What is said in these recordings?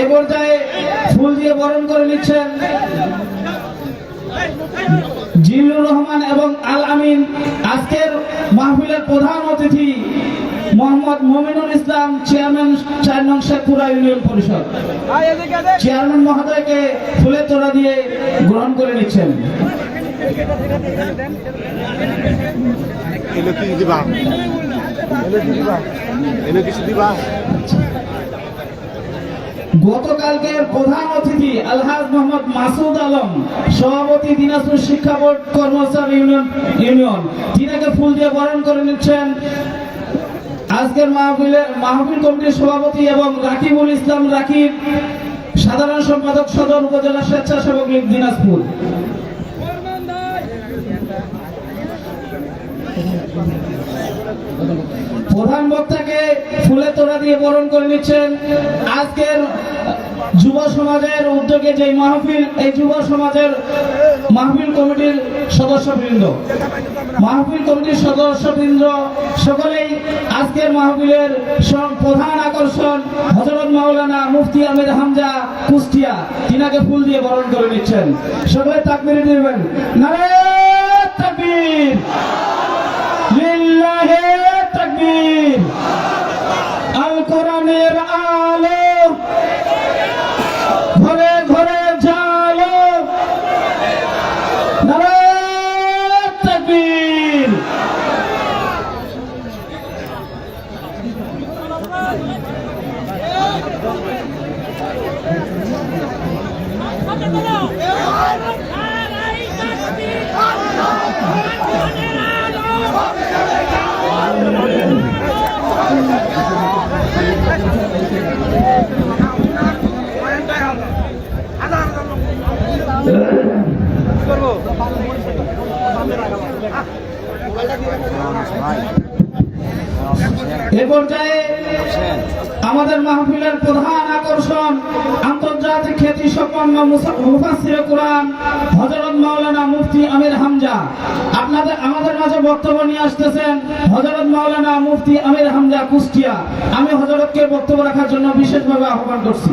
এ পর্যায়ে ফুল দিয়ে বরণ করে নিচ্ছেন জিল্লুর রহমান এবং আল আমিন। আজকের মাহফিলের প্রধান অতিথি মোহাম্মদ মমিনুল ইসলাম, চেয়ারম্যান চার নং শেখপুরা ইউনিয়ন পরিষদ। চেয়ারম্যান মহোদয়কে ফুলের তোড়া দিয়ে গ্রহণ করে নিচ্ছেন। এলো দিবা গতকালকের প্রধান অতিথি আলহাজ মোহাম্মদ মাসুদ আলম, সভাপতি দিনাজপুর শিক্ষা বোর্ড কর্মচারী ইউনিয়ন ইউনিয়ন। তিনাকে ফুল দিয়ে বরণ করে নিচ্ছেন আজকের মাহফিলের মাহফিল কমিটির সভাপতি এবং রাকিবুল ইসলাম রাকিব, সাধারণ সম্পাদক সদর উপজেলা স্বেচ্ছাসেবক লীগ দিনাজপুর। প্রধান বক্তাকে ফুলের তোড়া দিয়ে বরণ করে নিচ্ছেন আজকের যুব সমাজের উদ্যোগে যে মাহফিল, এই যুব সমাজের মাহফিল কমিটির সদস্যবৃন্দ। মাহফিল কমিটির সদস্যবৃন্দ সকলেই আজকের মাহফিলের প্রধান আকর্ষণ হজরত মাওলানা মুফতি আহমেদ হামজা কুষ্টিয়া। তিনাকে ফুল দিয়ে বরণ করে নিচ্ছেন। সবাই তাকবির দিবেন নারায়ণ তাকবীর লিল্লাহে তাকবীর আল কোরআনের আলো ঘরে ঘরে জালো নারায়ণ তাকবীর আমাদের মাহফিলের প্রধান আকর্ষণ আন্তর্জাতিক খ্যাতি সম্পন্ন মুফাসসিরে কোরআন হযরত মাওলানা মুফতি আমির হামজা। আপনাদের আমাদের মাঝে বক্তব্য নিয়ে আসতেছেন হজরত মাওলানা মুফতি আমির হামজা কুষ্টিয়া। আমি হজরতকে বক্তব্য রাখার জন্য বিশেষভাবে আহ্বান করছি।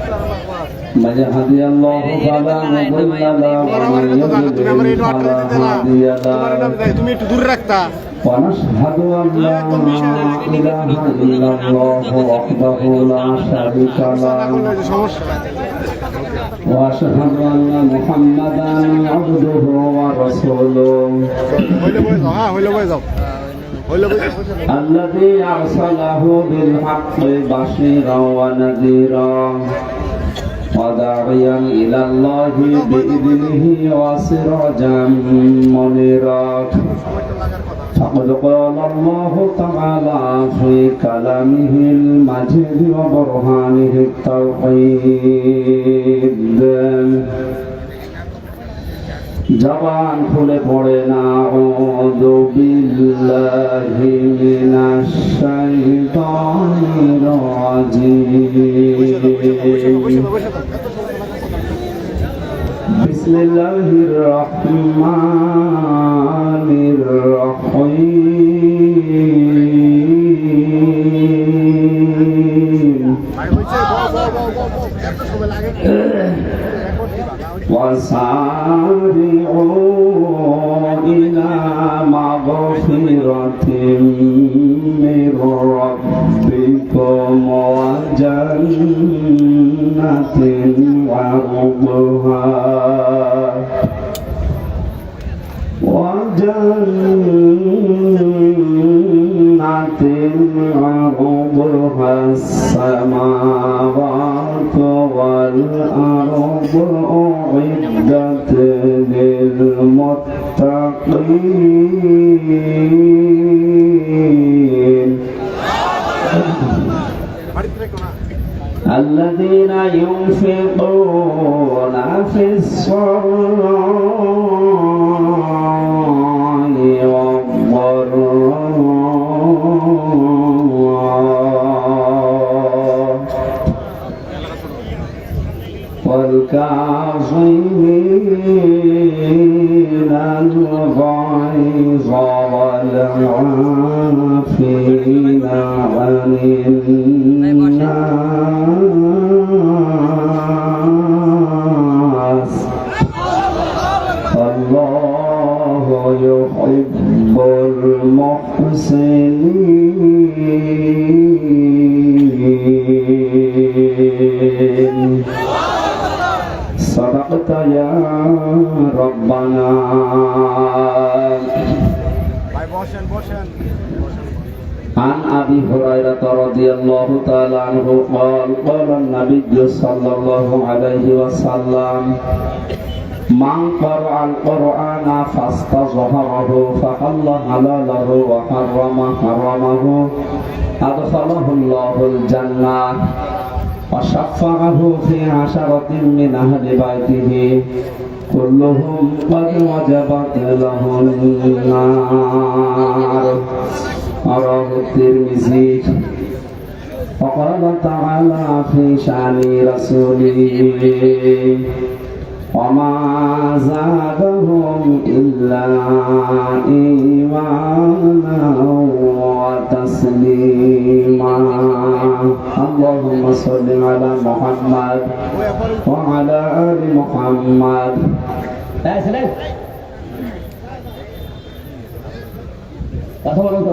من يهدي الله فلا مضل له ومن يضلل فلا هادي له ونشهد أن لا إله إلا الله وحده لا شريك له وأشهد أن محمدا عبده ورسوله الذي أرسله بالحق بشيرا ونذيرا وداعيا إلى الله بإذنه وسراجا منيرا فقد قال الله تعالى في كلامه المجيد وبرهانه التوحيد জবান খুলে পড়ে না আউযু বিল্লাহি মিনাশ শাইতানির রাজিম بسم الله الرحمن الرحيم وسارعوا إلى مغفرة من ربكم وجنة جنة عرضها وجنة عرضها السماوات والأرض أعدت للمتقين الذين ينفقون في السراء والضراء. والكاظمين الغيظ والعافين عن الناس. يحب المحسنين صدقت يا ربنا عن أبي هريرة رضي الله تعالى عنه قال قال النبي صلى الله عليه وسلم من قرأ القرآن فاستظهره فحل حلاله وحرم حرمه أدخله الله الجنة وشفعه في عشرة من أهل بيته كلهم قد وجبت له النار رواه الترمذي وقال تعالى في شأن رسوله وما زادهم إلا إيمانا وتسليما اللهم صل على محمد وعلى آل محمد কথা বলো তো